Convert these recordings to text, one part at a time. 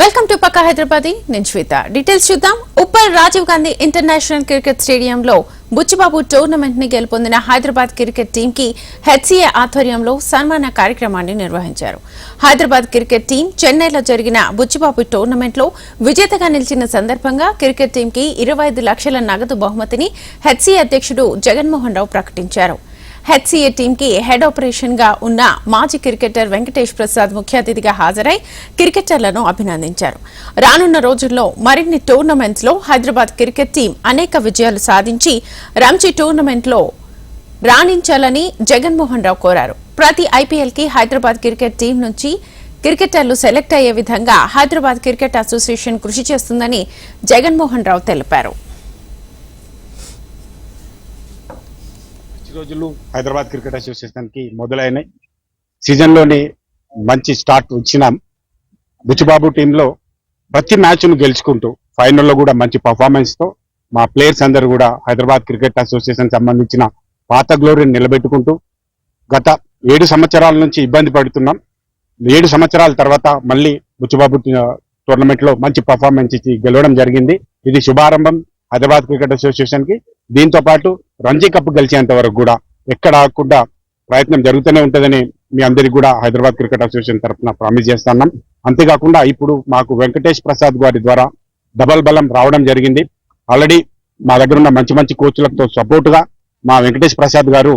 Welcome to పక్క హైదరాబాద్. నేను శ్వేత. Details చూద్దాం. ఉప్పల్ రాజీవ్ గాంధీ ఇంటర్నేషనల్ క్రికెట్ స్టేడియంలో బుచ్చిబాబు టోర్నమెంట్ని గెలుపొందిన హైదరాబాద్ క్రికెట్ టీం కి హెచ్సీఏ ఆధ్వర్యంలో సన్మాన కార్యక్రమాన్ని నిర్వహించారు. హైదరాబాద్ క్రికెట్ టీం చెన్నైలో జరిగిన బుచ్చిబాబు టోర్నమెంట్లో విజేతగా నిలిచిన సందర్భంగా క్రికెట్ టీం కి ఇరవై ఐదు లక్షల నగదు బహుమతిని హెచ్సీఏ అధ్యక్షుడు జగన్మోహన్ రావు ప్రకటించారు. హెచ్సీఏ టీంకి హెడ్ ఆపరేషన్గా ఉన్న మాజీ క్రికెటర్ వెంకటేష్ ప్రసాద్ ముఖ్య అతిథిగా హాజరై క్రికెటర్లను అభినందించారు. రానున్న రోజుల్లో మరిన్ని టోర్నమెంట్స్లో హైదరాబాద్ క్రికెట్ టీం అనేక విజయాలు సాధించి రంజీ టోర్నమెంట్లో రాణించాలని జగన్మోహన్ రావు కోరారు. ప్రతి ఐపీఎల్కి హైదరాబాద్ క్రికెట్ టీం నుంచి క్రికెటర్లు సెలెక్ట్ అయ్యే విధంగా హైదరాబాద్ క్రికెట్ అసోసియేషన్ కృషి చేస్తుందని జగన్మోహన్ రావు తెలిపారు. రోజులు హైదరాబాద్ క్రికెట్ అసోసియేషన్కి మొదలైనాయి సీజన్లోని మంచి స్టార్ట్ వచ్చినాం బుచ్చిబాబు టీంలో ప్రతి మ్యాచ్ను గెలుచుకుంటూ ఫైనల్లో కూడా మంచి పర్ఫార్మెన్స్తో మా ప్లేయర్స్ అందరూ కూడా హైదరాబాద్ క్రికెట్ అసోసియేషన్ సంబంధించిన పాత గ్లోరీని నిలబెట్టుకుంటూ గత ఏడు సంవత్సరాల నుంచి ఇబ్బంది పడుతున్నాం. ఏడు సంవత్సరాల తర్వాత మళ్ళీ బుచ్చిబాబు టోర్నమెంట్లో మంచి పర్ఫార్మెన్స్ ఇచ్చి గెలవడం జరిగింది. ఇది శుభారంభం హైదరాబాద్ క్రికెట్ అసోసియేషన్కి దీంతో పాటు రంజీ కప్ గెలిచేంత వరకు కూడా ఎక్కడ ఆకుండా ప్రయత్నం జరుగుతూనే ఉంటుందని మీ అందరికీ కూడా హైదరాబాద్ క్రికెట్ అసోసియేషన్ తరఫున ప్రామిస్ చేస్తున్నాం అంతేకాకుండా ఇప్పుడు మాకు వెంకటేష్ ప్రసాద్ గారి ద్వారా డబల్ బలం రావడం జరిగింది. ఆల్రెడీ మా దగ్గర ఉన్న మంచి మంచి కోచ్లతో సపోర్టుగా మా వెంకటేష్ ప్రసాద్ గారు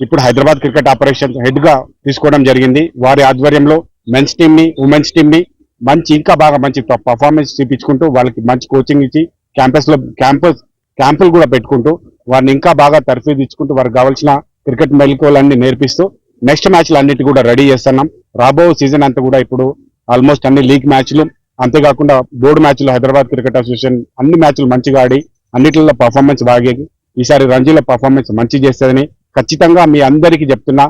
ఇప్పుడు హైదరాబాద్ క్రికెట్ ఆపరేషన్ హెడ్గా తీసుకోవడం జరిగింది. వారి ఆధ్వర్యంలో మెన్స్ టీమ్ని ఉమెన్స్ టీమ్ని మంచి ఇంకా బాగా మంచి పర్ఫార్మెన్స్ చూపించుకుంటూ వాళ్ళకి మంచి కోచింగ్ ఇచ్చి క్యాంపస్లో క్యాంపస్ క్యాంపులు కూడా పెట్టుకుంటూ వారిని ఇంకా బాగా తర్ఫీదు ఇచ్చుకుంటూ వారికి కావాల్సిన క్రికెట్ మెలకువలన్నీ నేర్పిస్తూ నెక్స్ట్ మ్యాచ్లు అన్నిటి కూడా రెడీ చేస్తున్నాం. రాబో సీజన్ అంతా కూడా ఇప్పుడు ఆల్మోస్ట్ అన్ని లీగ్ మ్యాచ్లు అంతేకాకుండా బోర్డు మ్యాచ్లు హైదరాబాద్ క్రికెట్ అసోసియేషన్ అన్ని మ్యాచ్లు మంచిగా ఆడి అన్నిటిలో పర్ఫార్మెన్స్ బాగా ఈసారి రంజీలో పర్ఫార్మెన్స్ మంచి చేస్తుందని ఖచ్చితంగా మీ అందరికీ చెప్తున్నా.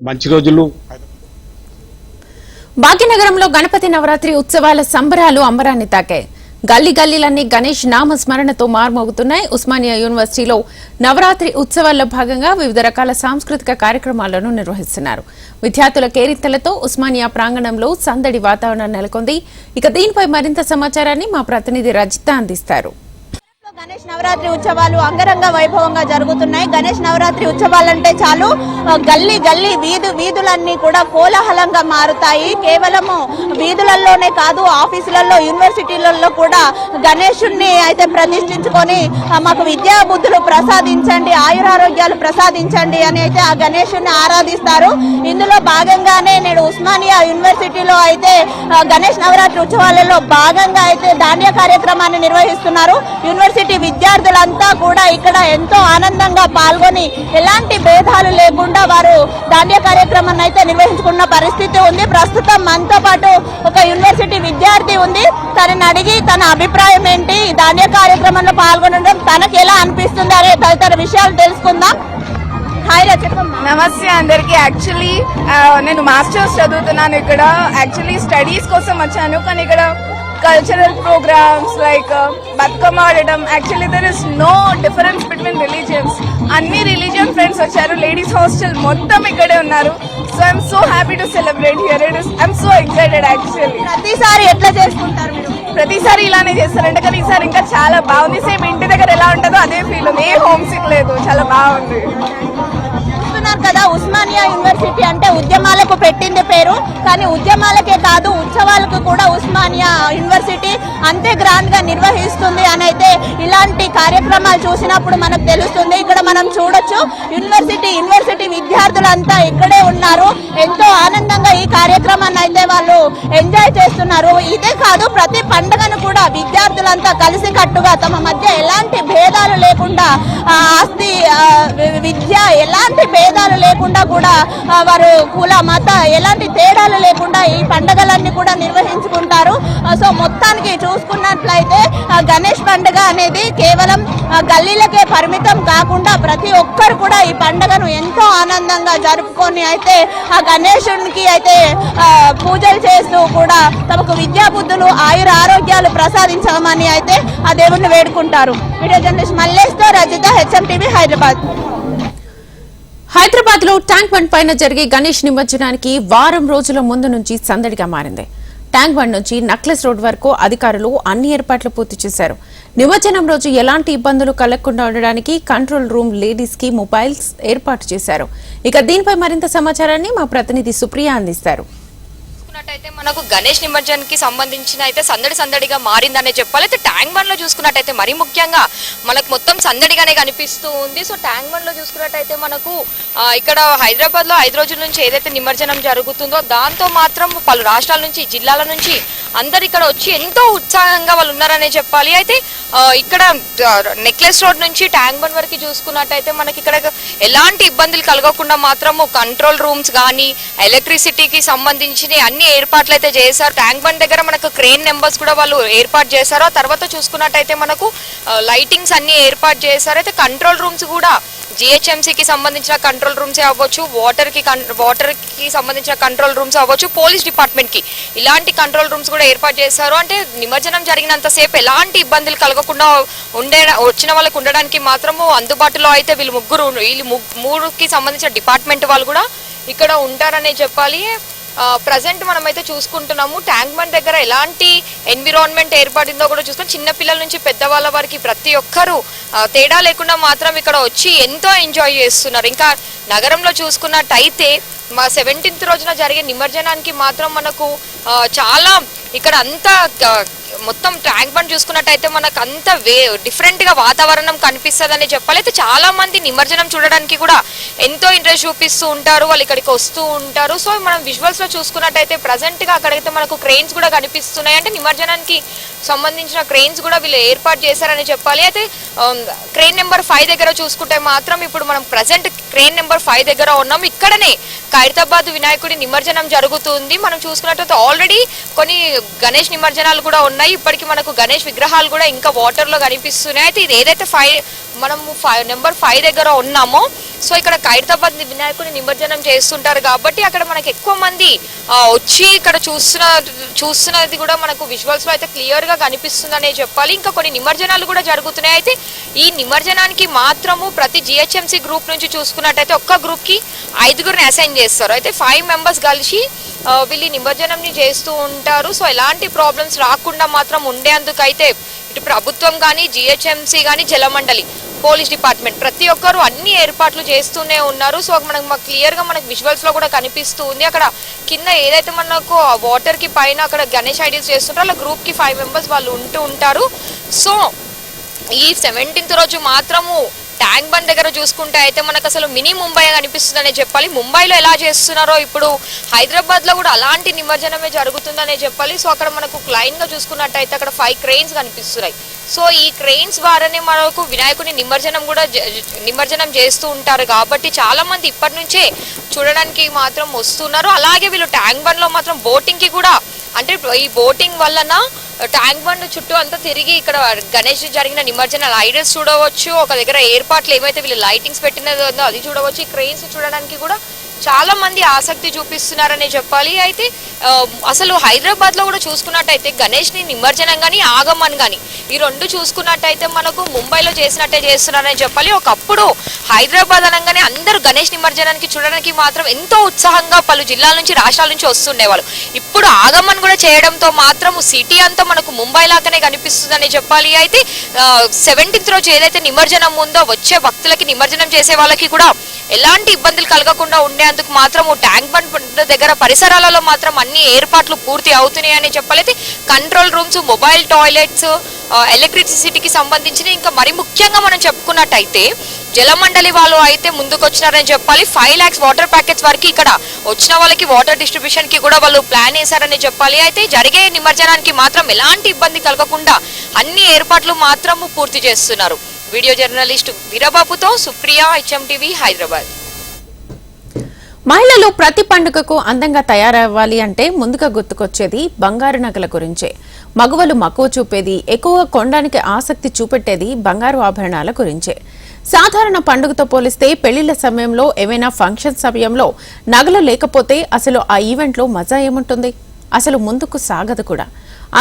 మంచి రోజులు. భాగ్యనగరంలో గణపతి నవరాత్రి ఉత్సవాల సంబరాలు అంబరాన్ని తాకాయి. గల్లీ గల్లీలన్నీ గణేష్ నామ స్మరణతో మార్మోగుతున్నాయి. ఉస్మానియా యూనివర్సిటీలో నవరాత్రి ఉత్సవాల్లో భాగంగా వివిధ రకాల సాంస్కృతిక కార్యక్రమాలను నిర్వహిస్తున్నారు. విద్యార్థుల కేరింతలతో ఉస్మానియా ప్రాంగణంలో సందడి వాతావరణం నెలకొంది. ఇక దీనిపై మరింత సమాచారాన్ని మా ప్రతినిధి రజిత అందిస్తారు. గణేష్ నవరాత్రి ఉత్సవాలు అంగరంగ వైభవంగా జరుగుతున్నాయి. గణేష్ నవరాత్రి ఉత్సవాలంటే చాలు గల్లీ గల్లీ వీధు వీధులన్నీ కూడా కోలాహలంగా మారుతాయి. కేవలము వీధులలోనే కాదు ఆఫీసులలో యూనివర్సిటీలలో కూడా గణేషుణ్ణి అయితే ప్రతిష్ఠించుకొని మాకు విద్యా బుద్ధులు ప్రసాదించండి ఆయురారోగ్యాలు ప్రసాదించండి అని అయితే ఆ గణేషుణ్ణి ఆరాధిస్తారు. ఇందులో భాగంగానే నేడు ఉస్మానియా యూనివర్సిటీలో అయితే గణేష్ నవరాత్రి ఉత్సవాలలో భాగంగా అయితే ధాన్య కార్యక్రమాన్ని నిర్వహిస్తున్నారు. యూనివర్సిటీ విద్యార్థులంతా కూడా ఇక్కడ ఎంతో ఆనందంగా పాల్గొని ఎలాంటి భేదాలు లేకుండా వారు ధాన్య కార్యక్రమాన్ని అయితే నిర్వహించుకున్న పరిస్థితి ఉంది. ప్రస్తుతం మనతో పాటు ఒక యూనివర్సిటీ విద్యార్థి ఉంది. తనని అడిగి తన అభిప్రాయం ఏంటి? ధాన్య కార్యక్రమంలో పాల్గొనడం తనకి ఎలా అనిపిస్తుంది అనే తదితర విషయాలు తెలుసుకుందాం. హాయ్ నమస్తే అందరికి. యాక్చువల్లీ నేను మాస్టర్స్ చదువుతున్నాను ఇక్కడ. యాక్చువల్లీ స్టడీస్ కోసం వచ్చాను. కానీ ఇక్కడ కల్చరల్ ప్రోగ్రామ్స్ లైక్ బతుకమ్మ ఆడటం actually there is no difference between religions అన్ని రిలీజియన్ ఫ్రెండ్స్ వచ్చారు. లేడీస్ హాస్టల్ మొత్తం ఇక్కడే ఉన్నారు. So I'm so happy to celebrate here it is I'm so excited actually ప్రతిసారి ఎట్లా చేసుకుంటారు మీరు? ప్రతిసారి ఇలానే చేస్తారంటే. కానీ ఈసారి ఇంకా చాలా బాగుంది. సేమ్ ఇంటి దగ్గర ఎలా ఉంటుందో అదే ఫీల్ ఉంది ఏ హోమ్ సిక్ లేదు. చాలా బాగుంది. చూస్తున్నారు కదా ఉస్మానియా యూనివర్సిటీ అంటే ఉద్యమాలకు పెట్టింది పేరు కానీ ఉద్యమాలకే కాదు ఉత్సవాలకు కూడా ఉస్మానియా యూనివర్సిటీ అంతే గ్రాండ్గా నిర్వహిస్తుంది అని అయితే ఇలాంటి కార్యక్రమాలు చూసినప్పుడు మనకు తెలుస్తుంది. ఇక్కడ మనం చూడొచ్చు యూనివర్సిటీ యూనివర్సిటీ విద్యార్థులంతా ఇక్కడే ఉన్నారు. ఎంతో ఆనందంగా ఈ కార్యక్రమాన్ని అయితే వాళ్ళు ఎంజాయ్ చేస్తున్నారు. ఇదే కాదు ప్రతి పండుగను కూడా విద్యార్థులంతా కలిసి కట్టుగా తమ మధ్య ఎలాంటి భేదాలు లేకుండా ఆస్తి విద్య ఎలాంటి భేదాలు లేకుండా కూడా వారు కుల మత ఎలాంటి తేడాలు లేకుండా ఈ పండుగలన్నీ కూడా నిర్వహించుకుంటారు. సో మొత్తానికి చూసుకున్నట్లయితే గణేష్ పండుగ అనేది కేవలం గల్లీలకే పరిమితం కాకుండా ప్రతి ఒక్కరు కూడా ఈ పండుగను ఎంతో ఆనందంగా జరుపుకొని అయితే ఆ గణేశునికి అయితే పూజలు చేస్తూ కూడా తమకు విద్యాబుద్ధులు ఆయుర ఆరోగ్యాలు ప్రసాదించమని అయితే ఆ దేవుణ్ణి వేడుకుంటారు. వీడియో జర్నలిస్ట్ మల్లేష్తో రజిత హెచ్ఎం టీవీ హైదరాబాద్. హైదరాబాద్లో ట్యాంక్ బండ్ పైన జరిగే గణేష్ నిమజ్జనానికి వారం రోజుల ముందు నుంచి సందడిగా మారింది. ట్యాంక్ బండ్ నుంచి నక్లెస్ రోడ్ వరకు అధికారులు అన్ని ఏర్పాట్లు పూర్తి చేశారు. నిమజ్జనం రోజు ఎలాంటి ఇబ్బందులు కలగకుండా ఉండడానికి కంట్రోల్ రూమ్ లేడీస్కి మొబైల్స్ ఏర్పాటు చేశారు. ఇక దీనిపై మరింత సమాచారాన్ని మా ప్రతినిధి సుప్రియ అందిస్తారు. చూసుకున్నట్టయితే మనకు గణేష్ నిమజ్జనానికి సంబంధించిన అయితే సందడి సందడిగా మారిందనే చెప్పాలి. అయితే ట్యాంక్ బండ్లో చూసుకున్నట్టయితే మరీ ముఖ్యంగా మనకు మొత్తం సందడిగానే కనిపిస్తూ ఉంది. సో ట్యాంక్ బండ్లో చూసుకున్నట్టయితే మనకు ఇక్కడ హైదరాబాద్లో ఐదు రోజుల నుంచి ఏదైతే నిమజ్జనం జరుగుతుందో దాంతో మాత్రం పలు రాష్ట్రాల నుంచి జిల్లాల నుంచి అందరు ఇక్కడ వచ్చి ఎంతో ఉత్సాహంగా వాళ్ళు ఉన్నారనే చెప్పాలి. అయితే ఇక్కడ నెక్లెస్ రోడ్ నుంచి ట్యాంక్ బండ్ వరకు చూసుకున్నట్టయితే మనకి ఇక్కడ ఎలాంటి ఇబ్బందులు కలగకుండా మాత్రము కంట్రోల్ రూమ్స్ కానీ ఎలక్ట్రిసిటీకి సంబంధించిన అన్ని ఏర్పాట్లు అయితే చేశారు. ట్యాంక్ బండ్ దగ్గర మనకు క్రెయిన్ నెంబర్స్ కూడా వాళ్ళు ఏర్పాటు చేశారు. ఆ తర్వాత చూసుకున్నట్టయితే మనకు లైటింగ్స్ అన్ని ఏర్పాటు చేశారు. అయితే కంట్రోల్ రూమ్స్ కూడా జిహెచ్ఎంసీకి సంబంధించిన కంట్రోల్ రూమ్సే అవ్వచ్చు వాటర్కి వాటర్కి సంబంధించిన కంట్రోల్ రూమ్స్ అవ్వచ్చు పోలీస్ డిపార్ట్మెంట్కి. ఇలాంటి కంట్రోల్ రూమ్స్ కూడా ఏర్పాటు చేశారు అంటే నిమజ్జనం జరిగినంతసేపు ఎలాంటి ఇబ్బందులు కలగకుండా ఉండే వచ్చిన వాళ్ళకి ఉండడానికి మాత్రము అందుబాటులో అయితే వీళ్ళు ముగ్గురు వీళ్ళు ముగ్- మూడుకి సంబంధించిన డిపార్ట్మెంట్ వాళ్ళు కూడా ఇక్కడ ఉంటారనే చెప్పాలి. ప్రజెంట్ మనమైతే చూసుకుంటున్నాము. ట్యాంక్ బండ్ దగ్గర ఎలాంటి ఎన్విరాన్మెంట్ ఏర్పడిందో కూడా చూసుకొని చిన్నపిల్లల నుంచి పెద్దవాళ్ళ వారికి ప్రతి ఒక్కరూ తేడా లేకుండా మాత్రం ఇక్కడ వచ్చి ఎంతో ఎంజాయ్ చేస్తున్నారు. ఇంకా నగరంలో చూసుకున్నట్టయితే మా సెవెంటీన్త్ రోజున జరిగే నిమజ్జనానికి మాత్రం మనకు చాలా ఇక్కడ అంతా మొత్తం ట్యాంక్ బండ్ చూసుకున్నట్టయితే మనకు అంత వే డిఫరెంట్గా వాతావరణం కనిపిస్తుందని చెప్పాలి. అయితే చాలా మంది నిమజ్జనం చూడడానికి కూడా ఎంతో ఇంట్రెస్ట్ చూపిస్తూ ఉంటారు వాళ్ళు ఇక్కడికి వస్తూ ఉంటారు. సో మనం విజువల్స్లో చూసుకున్నట్టయితే ప్రజెంట్గా అక్కడైతే మనకు క్రెయిన్స్ కూడా కనిపిస్తున్నాయి. అంటే నిమజ్జనానికి సంబంధించిన క్రెయిన్స్ కూడా వీళ్ళు ఏర్పాటు చేశారని చెప్పాలి. అయితే క్రెయిన్ నెంబర్ ఫైవ్ దగ్గర చూసుకుంటే మాత్రం ఇప్పుడు మనం ప్రజెంట్ క్రెయిన్ నెంబర్ ఫైవ్ దగ్గర ఉన్నాం. ఇక్కడనే ఖైరతాబాద్ వినాయకుడి నిమజ్జనం జరుగుతుంది. మనం చూసుకున్నట్లయితే ఆల్రెడీ కొన్ని గణేష్ నిమజ్జనాలు కూడా ఉన్నాయి. ఇప్పటికి మనకు గణేష్ విగ్రహాలు కూడా ఇంకా వాటర్లో కనిపిస్తున్నాయి. అయితే ఇది ఏదైతే ఫైవ్ మనము ఫైవ్ నెంబర్ ఫైవ్ దగ్గర ఉన్నామో సో ఇక్కడ ఖైరతాబాద్ వినాయకుడిని నిమజ్జనం చేస్తుంటారు కాబట్టి అక్కడ మనకు ఎక్కువ మంది వచ్చి ఇక్కడ చూస్తున్న చూస్తున్నది కూడా మనకు విజువల్స్లో అయితే క్లియర్గా కనిపిస్తుందనే చెప్పాలి. ఇంకా కొన్ని నిమజ్జనాలు కూడా జరుగుతున్నాయి. అయితే ఈ నిమజ్జనానికి మాత్రము ప్రతి జిహెచ్ఎంసీ గ్రూప్ నుంచి చూసుకున్నట్టయితే ఒక్క గ్రూప్కి ఐదుగురిని అసైన్ చేస్తారు. అయితే ఫైవ్ మెంబర్స్ కలిసి వీళ్ళు నిమజ్జనం చేస్తూ ఉంటారు. సో ఎలాంటి ప్రాబ్లమ్స్ రాకుండా మాత్రం ఉండేందుకైతే ఇటు ప్రభుత్వం కానీ జిహెచ్ఎంసీ కానీ జలమండలి పోలీస్ డిపార్ట్మెంట్ ప్రతి ఒక్కరు అన్ని ఏర్పాట్లు చేస్తూనే ఉన్నారు. సో మనకు మాకు క్లియర్గా మనకు విజువల్స్లో కూడా కనిపిస్తూ ఉంది. అక్కడ కింద ఏదైతే మనకు వాటర్కి పైన అక్కడ గణేష్ ఐడియల్స్ చేస్తుంటారో అలా గ్రూప్కి ఫైవ్ మెంబర్స్ వాళ్ళు ఉంటూ ఉంటారు. సో ఈ సెవెంటీన్త్ రోజు మాత్రము ట్యాంక్ బండ్ దగ్గర చూసుకుంటే అయితే మనకు అసలు మినీ ముంబై అనిపిస్తుందనే చెప్పాలి. ముంబైలో ఎలా చేస్తున్నారో ఇప్పుడు హైదరాబాద్లో కూడా అలాంటి నిమజ్జనమే జరుగుతుందనే చెప్పాలి. సో అక్కడ మనకు క్లైన్గా చూసుకున్నట్టయితే అక్కడ ఫైవ్ క్రెయిన్స్ కనిపిస్తున్నాయి. సో ఈ క్రెయిన్స్ ద్వారానే మనకు వినాయకుని నిమజ్జనం కూడా నిమజ్జనం చేస్తూ ఉంటారు. కాబట్టి చాలా మంది ఇప్పటి నుంచే చూడడానికి మాత్రం వస్తున్నారు. అలాగే వీళ్ళు ట్యాంక్ బండ్లో మాత్రం బోటింగ్కి కూడా అంటే ఈ బోటింగ్ వలన ట్యాంక్ బండ్ చుట్టూ అంతా తిరిగి ఇక్కడ గణేష్ జరిగిన నిమజ్జన ఐడల్స్ చూడవచ్చు ఒక దగ్గర ఏర్పాట్లు ఏమైతే వీళ్ళు లైటింగ్స్ పెట్టినదో ఉందో అది చూడవచ్చు. ఈ క్రెయిన్స్ చూడడానికి కూడా చాలా మంది ఆసక్తి చూపిస్తున్నారనే చెప్పాలి. అయితే అసలు హైదరాబాద్లో కూడా చూసుకున్నట్టయితే గణేష్ని నిమజ్జనం కానీ ఆగమన్ కానీ ఈ రెండు చూసుకున్నట్టయితే మనకు ముంబైలో చేసినట్టే చేస్తున్నారని చెప్పాలి. ఒకప్పుడు హైదరాబాద్ అనగానే అందరూ గణేష్ నిమజ్జనానికి చూడడానికి మాత్రం ఎంతో ఉత్సాహంగా పలు జిల్లాల నుంచి రాష్ట్రాల నుంచి వస్తుండేవాళ్ళు. ఇప్పుడు ఆగమన్ కూడా చేయడంతో మాత్రం సిటీ అంతా మనకు ముంబై లాగానే కనిపిస్తుందని చెప్పాలి. అయితే సెవెంటీన్త్ రోజు ఏదైతే నిమజ్జనం ఉందో వచ్చే భక్తులకి నిమజ్జనం చేసే వాళ్ళకి కూడా ఎలాంటి ఇబ్బందులు కలగకుండా ఉండే ఉండేందుకు మాత్రం ట్యాంక్ బండ్ దగ్గర పరిసరాలలో మాత్రం అన్ని ఏర్పాట్లు పూర్తి అవుతున్నాయని చెప్పాలైతే కంట్రోల్ రూమ్స్ మొబైల్ టాయిలెట్స్ ఎలక్ట్రిసిటీకి సంబంధించిన ఇంకా మరి ముఖ్యంగా మనం చెప్పుకున్నట్టయితే జలమండలి వాళ్ళు అయితే ముందుకొచ్చినారని చెప్పాలి. ఫైవ్ ల్యాక్స్ వాటర్ ప్యాకెట్స్ వరకు ఇక్కడ వచ్చిన వాళ్ళకి వాటర్ డిస్ట్రిబ్యూషన్కి కూడా వాళ్ళు ప్లాన్ వేశారని చెప్పాలి. అయితే జరిగే నిమజ్జనానికి మాత్రం ఎలాంటి ఇబ్బంది కలగకుండా అన్ని ఏర్పాట్లు మాత్రము పూర్తి చేస్తున్నారు. వీడియో జర్నలిస్ట్ వీరబాబుతో సుప్రియ హెచ్ఎం టీవీ హైదరాబాద్. మహిళలు ప్రతి పండుగకు అందంగా తయారవ్వాలి అంటే ముందుగా గుర్తుకొచ్చేది బంగారు నగల గురించే. మగవలు మక్కువ చూపేది ఎక్కువగా కొనడానికి ఆసక్తి చూపెట్టేది బంగారు ఆభరణాల గురించే. సాధారణ పండుగతో పోలిస్తే పెళ్ళిళ్ళ సమయంలో ఏవైనా ఫంక్షన్ సమయంలో నగలు లేకపోతే అసలు ఆ ఈవెంట్లో మజా ఏముంటుంది? అసలు ముందుకు సాగదు కూడా.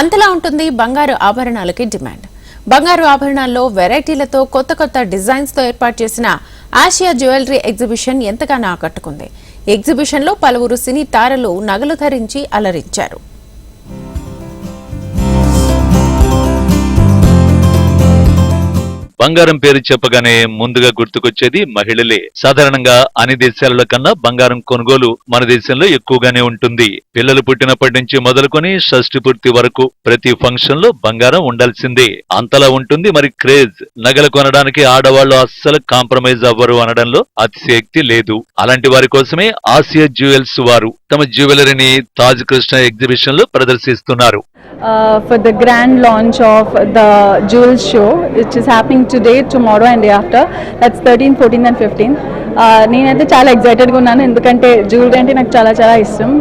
అంతలా ఉంటుంది బంగారు ఆభరణాలకి డిమాండ్. బంగారు ఆభరణాల్లో వెరైటీలతో కొత్త కొత్త డిజైన్స్తో ఏర్పాటు చేసిన ఆసియా జ్యువెలరీ ఎగ్జిబిషన్ ఎంతగానో ఆకట్టుకుంది. ఎగ్జిబిషన్లో పలువురు సినీ తారలు నగలు ధరించి అలరించారు. బంగారం పేరు చెప్పగానే ముందుగా గుర్తుకొచ్చేది మహిళలే. సాధారణంగా అన్ని దేశాలలో కన్నా బంగారం కొనుగోలు మన దేశంలో ఎక్కువగానే ఉంటుంది. పిల్లలు పుట్టినప్పటి నుంచి మొదలుకొని షష్టి పూర్తి వరకు ప్రతి ఫంక్షన్లో బంగారం ఉండాల్సిందే. అంతలా ఉంటుంది మరి క్రేజ్. నగలు కొనడానికి ఆడవాళ్ళు అస్సలు కాంప్రమైజ్ అవ్వరు అనడంలో అతిశయక్తి లేదు. అలాంటి వారి కోసమే ఆసియా జ్యువెల్స్ వారు తమ జ్యువెలరీని తాజ్ కృష్ణ ఎగ్జిబిషన్లో ప్రదర్శిస్తున్నారు. Uh, for the grand launch of the Jewels show, which is happening today, tomorrow, and day after. That's 13th, 14th, and 15th. Uh, నేనైతే చాలా ఎక్సైటెడ్గా ఉన్నాను. ఎందుకంటే జ్యువెలరీ అంటే నాకు చాలా చాలా ఇష్టం.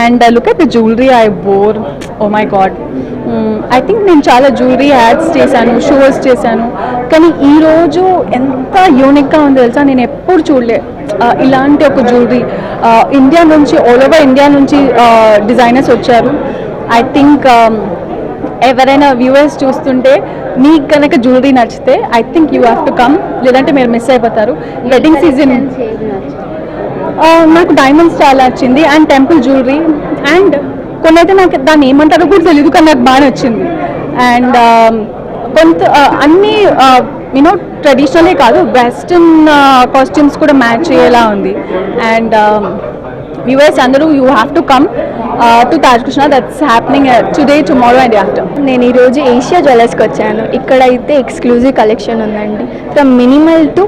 And look at the jewellery I bore oh my god I think నేను చాలా జ్యువెలరీ యాడ్స్ చేశాను షోస్ చేశాను. కానీ ఈరోజు ఎంత యూనిక్గా ఉందో తెలుసా? నేను ఎప్పుడు చూడలే. Uh, ఇలాంటి ఒక జ్యువెలరీ ఇండియా uh, నుంచి ఆల్ ఓవర్ ఇండియా నుంచి uh, డిజైనర్స్ వచ్చారు. ఐ థింక్ ఎవరైనా వ్యూవర్స్ చూస్తుంటే మీకు కనుక జ్యువెలరీ నచ్చితే I think you have to come లేదంటే మీరు మిస్ అయిపోతారు. వెడ్డింగ్ సీజన్ నాకు డైమండ్స్ చాలా నచ్చింది అండ్ టెంపుల్ జ్యువెలరీ అండ్ కొన్ని అయితే నాకు దాన్ని ఏమంటారో కూడా తెలియదు కానీ నాకు బాగా నచ్చింది. అండ్ కొంత uh, అన్ని యూనో ట్రెడిషనలే కాదు వెస్ట్రన్ కాస్ట్యూమ్స్ కూడా మ్యాచ్ అయ్యేలా ఉంది. అండ్ వ్యూవర్స్ అందరూ you have to come to Taj Krishna that's happening today tomorrow and after నేను ఈరోజు ఏషియా జ్యువెలర్స్కి వచ్చాను. ఇక్కడైతే ఎక్స్క్లూజివ్ కలెక్షన్ ఉందండి. From minimal to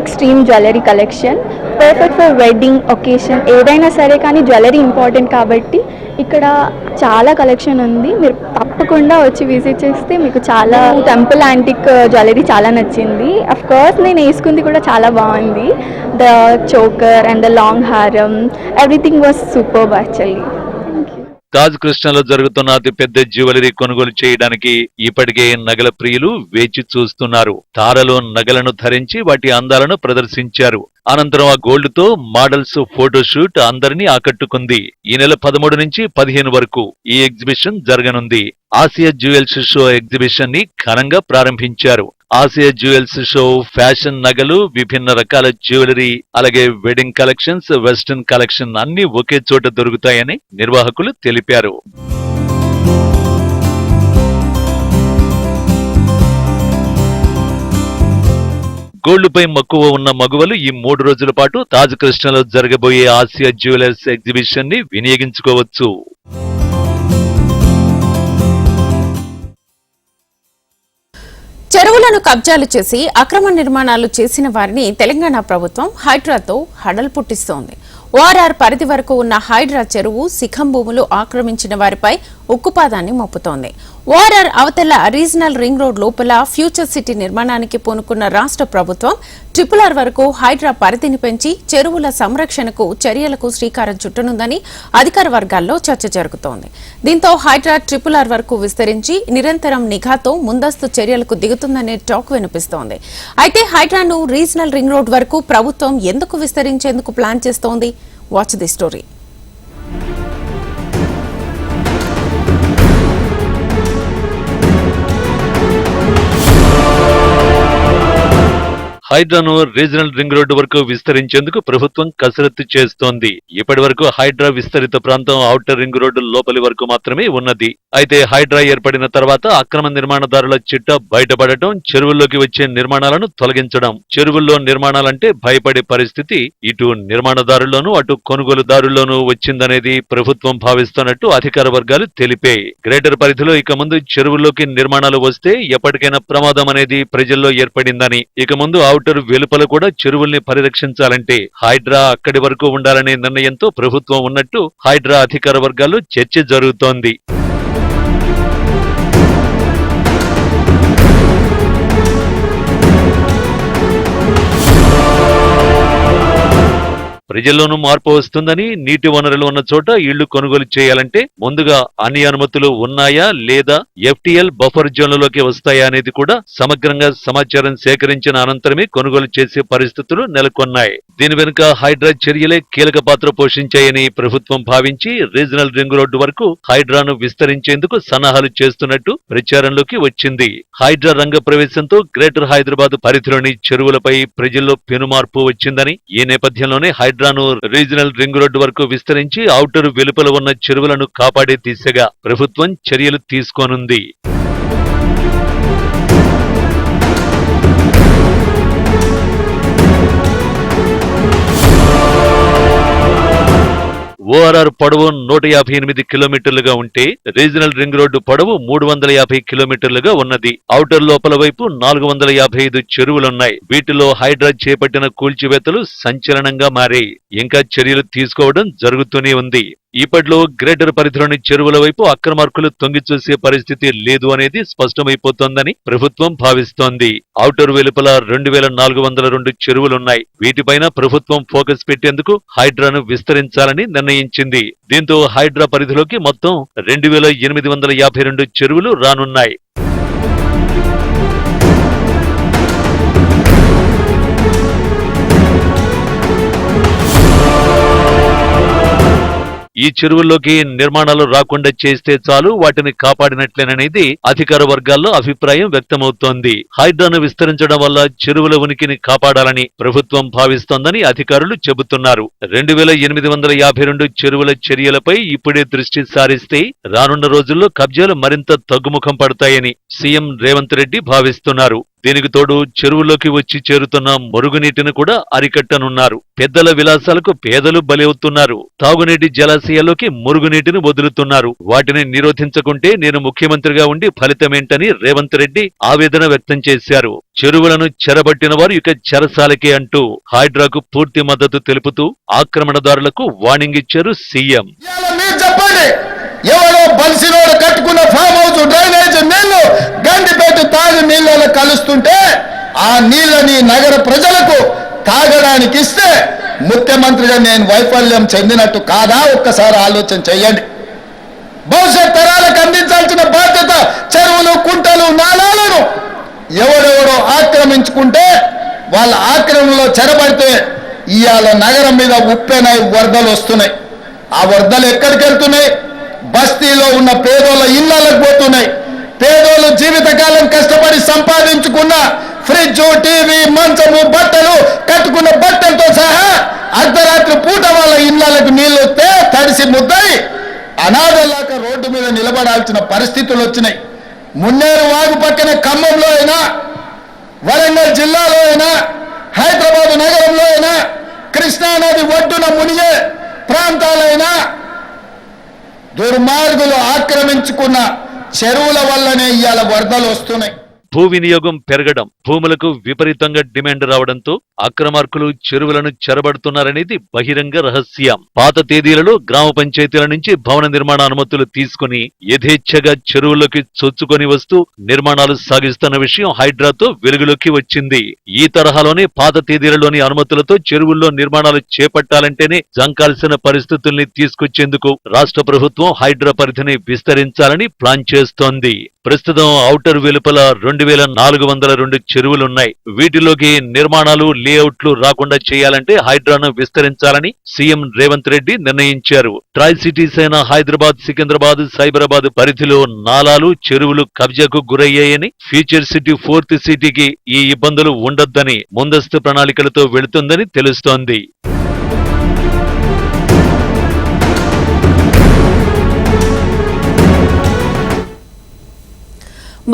extreme jewellery collection perfect for wedding occasion ఏదైనా సరే కానీ జ్యువెలరీ ఇంపార్టెంట్ కాబట్టి ఇక్కడ చాలా కలెక్షన్ ఉంది. మీరు తప్పకుండా వచ్చి విజిట్ చేస్తే మీకు చాలా టెంపుల్ యాంటిక్ జ్యువెలరీ చాలా నచ్చింది. అఫ్ కోర్స్ నేను వేసుకుంది కూడా చాలా బాగుంది. The choker and the long haram everything was super actually Taj కృష్ణలో జరుగుతున్న అతిపెద్ద జ్యువెలరీ కొనుగోలు చేయడానికి ఇప్పటికే నగల ప్రియులు వేచి చూస్తున్నారు. తారలో నగలను ధరించి వాటి అందాలను ప్రదర్శించారు. అనంతరం ఆ గోల్డ్తో మోడల్స్ ఫోటోషూట్ అందరినీ ఆకట్టుకుంది. ఈ నెల పదమూడు నుంచి పదిహేను వరకు ఈ ఎగ్జిబిషన్ జరగనుంది. ఆసియా జ్యువెల్స్ షో ఎగ్జిబిషన్ని ఘనంగా ప్రారంభించారు. ఆసియా జ్యువెల్స్ షో ఫ్యాషన్ నగలు విభిన్న రకాల జ్యువెలరీ అలాగే వెడ్డింగ్ కలెక్షన్స్ వెస్టర్న్ కలెక్షన్ అన్ని ఒకే చోట దొరుకుతాయని నిర్వాహకులు తెలిపారు. గోల్డ్పై మక్కువ ఉన్న మగువలు ఈ మూడు రోజుల పాటు తాజ్ కృష్ణలో జరగబోయే ఆసియా జ్యువెలర్స్ ఎగ్జిబిషన్ని వినియోగించుకోవచ్చు. చెరువులను కబ్జాలు చేసి అక్రమ నిర్మాణాలు చేసిన వారిని తెలంగాణ ప్రభుత్వం హైడ్రాతో హడల్ పుట్టిస్తోంది. ఓఆర్ఆర్ పరిధి వరకు ఉన్న హైడ్రా చెరువు శిఖం భూములు ఆక్రమించిన వారిపై ఉక్కుపాదాన్ని మోపుతోంది. ఓఆర్ఆర్ అవతల రీజనల్ రింగ్ రోడ్ లోపల ఫ్యూచర్ సిటీ నిర్మాణానికి పూనుకున్న రాష్ట్ర ప్రభుత్వం ట్రిపుల్ ఆర్ వరకు హైడ్రా పరిధిని పెంచి చెరువుల సంరక్షణకు చర్యలకు శ్రీకారం చుట్టనుందని అధికార వర్గాల్లో చర్చ జరుగుతోంది. దీంతో హైడ్రా ట్రిపుల్ ఆర్ వరకు విస్తరించి నిరంతరం నిఘాతో ముందస్తు చర్యలకు దిగుతుందనే టాక్ వినిపిస్తోంది. అయితే హైడ్రాను రీజనల్ రింగ్ రోడ్ వరకు ప్రభుత్వం ఎందుకు విస్తరించేందుకు ప్లాన్ చేస్తోంది? Watch the story. హైడ్రాను regional ring road వరకు విస్తరించేందుకు ప్రభుత్వం కసరత్తు చేస్తోంది. ఇప్పటి వరకు హైడ్రా విస్తరిత ప్రాంతం ఔటర్ రింగ్ రోడ్డు లోపలి వరకు మాత్రమే ఉన్నది. అయితే హైడ్రా ఏర్పడిన తర్వాత అక్రమ నిర్మాణదారుల చిట్ట బయటపడటం చెరువుల్లోకి వచ్చే నిర్మాణాలను తొలగించడం చెరువుల్లో నిర్మాణాలంటే భయపడే పరిస్థితి ఇటు నిర్మాణదారుల్లోనూ అటు కొనుగోలుదారుల్లోనూ వచ్చిందనేది ప్రభుత్వం భావిస్తున్నట్టు అధికార వర్గాలు తెలిపాయి గ్రేటర్ పరిధిలో ఇక ముందు చెరువుల్లోకి నిర్మాణాలు వస్తే ఎప్పటికైనా ప్రమాదం అనేది ప్రజల్లో ఏర్పడిందని. ఇక ముందు ఔటర్ వెలుపల కూడా చెరువుల్ని పరిరక్షించాలంటే హైడ్రా అక్కడి వరకు ఉండాలనే నిర్ణయంతో ప్రభుత్వం ఉన్నట్టు హైడ్రా అధికార వర్గాల్లో చర్చ జరుగుతోంది. ప్రజల్లోనూ మార్పు వస్తుందని నీటి వనరులు ఉన్న చోట ఇళ్ళు కొనుగోలు చేయాలంటే ముందుగా అన్ని అనుమతులు ఉన్నాయా లేదా ఎఫ్టీఎల్ బఫర్ జోన్లలోకి వస్తాయా అనేది కూడా సమగ్రంగా సమాచారం సేకరించిన అనంతరమే కొనుగోలు చేసే పరిస్థితులు నెలకొన్నాయి. దీని వెనుక హైడ్రా చర్యలే కీలక పాత్ర పోషించాయని ప్రభుత్వం భావించి రీజనల్ రింగ్ రోడ్డు వరకు హైడ్రాను విస్తరించేందుకు సన్నాహాలు చేస్తున్నట్టు ప్రచారంలోకి వచ్చింది. హైడ్రా రంగ ప్రవేశంతో గ్రేటర్ హైదరాబాద్ పరిధిలోని చెరువులపై ప్రజల్లో పెనుమార్పు వచ్చిందని ఈ నేపథ్యంలోనే హైడ్రాను రీజనల్ రింగ్ రోడ్డు వరకు విస్తరించి ఔటర్ వెలుపల ఉన్న చెరువులను కాపాడే దిశగా ప్రభుత్వం చర్యలు తీసుకోనుంది. ఓఆర్ఆర్ పొడవు నూట యాభై ఎనిమిది కిలోమీటర్లుగా ఉంటే రీజనల్ రింగ్ రోడ్డు పొడవు మూడు వందల యాభై కిలోమీటర్లుగా ఉన్నది. ఔటర్ లోపల వైపు నాలుగు వందల యాభై ఐదు చెరువులున్నాయి. వీటిలో హైడ్రా చేపట్టిన కూల్చివేతలు సంచలనంగా మారాయి. ఇంకా చర్యలు తీసుకోవడం జరుగుతూనే ఉంది. ఇప్పట్లో గ్రేటర్ పరిధిలోని చెరువుల వైపు అక్రమార్కులు తొంగి చూసే పరిస్థితి లేదు అనేది స్పష్టమైపోతోందని ప్రభుత్వం భావిస్తోంది. ఔటర్ వెలుపల రెండు వేల నాలుగు వందల రెండు చెరువులున్నాయి. వీటిపైన ప్రభుత్వం ఫోకస్ పెట్టేందుకు హైడ్రాను విస్తరించాలని నిర్ణయించింది. దీంతో హైడ్రా పరిధిలోకి మొత్తం రెండు వేల ఎనిమిది వందల యాభై రెండు చెరువులు రానున్నాయి. ఈ చెరువుల్లోకి నిర్మాణాలు రాకుండా చేస్తే చాలు వాటిని కాపాడినట్లేననేది అధికార వర్గాల్లో అభిప్రాయం వ్యక్తమవుతోంది. హైడ్రాను విస్తరించడం వల్ల చెరువుల ఉనికిని కాపాడాలని ప్రభుత్వం భావిస్తోందని అధికారులు చెబుతున్నారు. రెండు వేల ఎనిమిది వందల యాభై రెండు చెరువుల చర్యలపై ఇప్పుడే దృష్టి సారిస్తే రానున్న రోజుల్లో కబ్జాలు మరింత తగ్గుముఖం పడతాయని సీఎం రేవంత్ రెడ్డి భావిస్తున్నారు. దీనికి తోడు చెరువులోకి వచ్చి చేరుతున్న మురుగునీటిని కూడా అరికట్టనున్నారు. పెద్దల విలాసాలకు పేదలు బలవుతున్నారు తాగునీటి జలాశయాల్లోకి మురుగునీటిని వదులుతున్నారు. వాటిని నిరోధించకుంటే నేను ముఖ్యమంత్రిగా ఉండి ఫలితమేంటని రేవంత్ రెడ్డి ఆవేదన వ్యక్తం చేశారు. చెరువులను చెరబట్టిన వారు ఇక చెరసాలకే అంటూ హైడ్రాకు పూర్తి మద్దతు తెలుపుతూ ఆక్రమణదారులకు వార్నింగ్ ఇచ్చారు సీఎం. ఎవరో బలిసినోడు కట్టుకున్న ఫామ్ హౌస్ డ్రైనేజ్ నీళ్ళు గండిపేట తాగి నీళ్ళలో కలుస్తుంటే ఆ నీళ్ళని నగర ప్రజలకు తాగడానికి ఇస్తే ముఖ్యమంత్రిగా నేను వైఫల్యం చెందినట్టు కాదా? ఒక్కసారి ఆలోచన చెయ్యండి భవిష్యత్ తరాలకు అందించాల్సిన బాధ్యత చెరువులు కుంటలు నాలాలను ఎవరెవరో ఆక్రమించుకుంటే వాళ్ళ ఆక్రమణలో చెరబడితే ఇవాళ నగరం మీద ఉప్పెనై వరదలు వస్తున్నాయి. ఆ వరదలు ఎక్కడికి వెళ్తున్నాయి బస్తీలో ఉన్న పేదోళ్ళ ఇళ్ళకు పోతున్నాయి. పేదోళ్ళు జీవితకాలం కష్టపడి సంపాదించుకున్న ఫ్రిడ్జ్ టీవీ మంచము బట్టలు కట్టుకున్న బట్టలతో సహా అర్ధరాత్రి పూట వాళ్ళ ఇళ్ళకు నీళ్ళు వస్తే తడిసి ముద్దయి అనాథలాక రోడ్డు మీద నిలబడాల్సిన పరిస్థితులు వచ్చినాయి. మున్నేరు వాగు పక్కన ఖమ్మంలో అయినా వరంగల్ జిల్లాలో అయినా హైదరాబాద్ నగరంలో అయినా కృష్ణానది ఒడ్డున మునిగే ప్రాంతాలైనా దుర్మార్గులు ఆక్రమించుకున్న చెరువుల వల్లనే ఇవాళ వరదలు వస్తున్నాయి. భూ వినియోగం పెరగడం భూములకు విపరీతంగా డిమాండ్ రావడంతో అక్రమార్కులు చెరువులను చెరబడుతున్నారనేది బహిరంగ రహస్యం. పాత తేదీలలో గ్రామ పంచాయతీల నుంచి భవన నిర్మాణ అనుమతులు తీసుకుని యథేచ్ఛగా చెరువుల్లోకి చొచ్చుకొని వస్తూ నిర్మాణాలు సాగిస్తున్న విషయం హైడ్రాతో వెలుగులోకి వచ్చింది. ఈ తరహాలోనే పాత తేదీలలోని అనుమతులతో చెరువుల్లో నిర్మాణాలు చేపట్టాలంటేనే జంకాల్సిన పరిస్థితుల్ని తీసుకొచ్చేందుకు రాష్ట్ర ప్రభుత్వం హైడ్రా పరిధిని విస్తరించాలని ప్లాన్ చేస్తోంది. ప్రస్తుతం ఔటర్ వెలుపల రెండు వేల నాలుగు వందల రెండు చెరువులున్నాయి. వీటిలోకి నిర్మాణాలు లేఅవుట్లు రాకుండా చేయాలంటే హైడ్రాను విస్తరించాలని సీఎం రేవంత్ రెడ్డి నిర్ణయించారు. ట్రై సిటీస్ అయిన హైదరాబాద్ సికింద్రాబాద్ సైబరాబాద్ పరిధిలో నాలాలు చెరువులు కబ్జాకు గురయ్యాయని ఫ్యూచర్ సిటీ ఫోర్త్ సిటీకి ఈ ఇబ్బందులు ఉండొద్దని ముందస్తు ప్రణాళికలతో వెళుతుందని తెలుస్తోంది.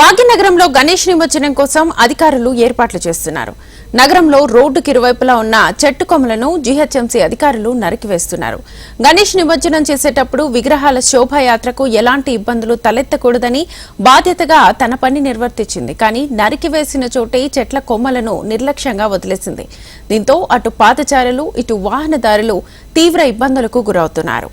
భాగ్యనగరంలో గణేష్ నిమజ్జనం కోసం అధికారులు ఏర్పాట్లు చేస్తున్నారు. నగరంలో రోడ్డుకి ఇరువైపులా ఉన్న చెట్టు కొమ్మలను జీహెచ్ఎంసీ అధికారులు నరికివేస్తున్నారు. గణేష్ నిమజ్జనం చేసేటప్పుడు విగ్రహాల శోభాయాత్రకు ఎలాంటి ఇబ్బందులు తలెత్తకూడదని బాధ్యతగా తన పని నిర్వర్తించింది. కానీ నరికివేసిన చోటే చెట్ల కొమ్మలను నిర్లక్ష్యంగా వదిలేసింది. దీంతో అటు పాదచారులు ఇటు వాహనదారులు తీవ్ర ఇబ్బందులకు గురవుతున్నారు.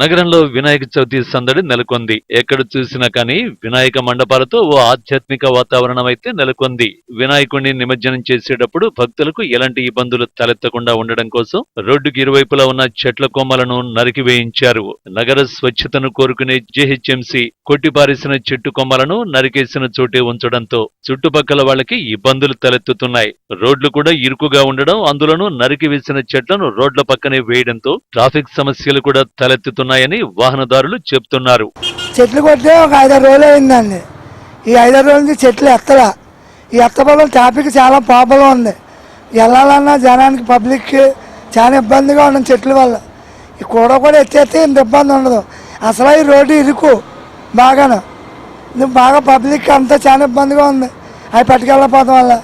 నగరంలో వినాయక చవితి సందడి నెలకొంది. ఎక్కడ చూసినా కానీ వినాయక మండపాలతో ఓ ఆధ్యాత్మిక వాతావరణం అయితే నెలకొంది. వినాయకుడిని నిమజ్జనం చేసేటప్పుడు భక్తులకు ఎలాంటి ఇబ్బందులు తలెత్తకుండా ఉండడం కోసం రోడ్డుకి ఇరువైపులా ఉన్న చెట్ల కొమ్మలను నరికివేయించారు నగర స్వచ్ఛతను కోరుకునే జీహెచ్ఎంసీ కొట్టిపారేసిన చెట్టు కొమ్మలను నరికేసిన చోటే ఉంచడంతో చుట్టుపక్కల వాళ్ళకి ఇబ్బందులు తలెత్తుతున్నాయి. రోడ్లు కూడా ఇరుకుగా ఉండడం అందులోనూ నరికివేసిన చెట్లను రోడ్ల పక్కనే వేయడంతో ట్రాఫిక్ సమస్యలు కూడా తలెత్తుతున్నాయని వాహనదారులు చెప్తున్నారు చెట్లు కొట్టే ఒక ఐదారు రోజులు అయిందండి. ఈ ఐదారు రోజుల నుంచి చెట్లు ఎత్తలా. ఈ ఎత్తబలం ట్రాఫిక్ చాలా ప్రాబ్లం ఉంది. వెళ్ళాలన్నా జనానికి పబ్లిక్కి చాలా ఇబ్బందిగా ఉంది చెట్ల వల్ల. ఈ కూడ కూడా ఎత్తేస్తే ఇంత ఇబ్బంది ఉండదు. అసలు ఈ రోడ్డు ఇరుకు బాగాను. బాగా పబ్లిక్ అంతా చాలా ఇబ్బందిగా ఉంది. అవి పట్టుకెళ్ళకపోవడం వల్ల.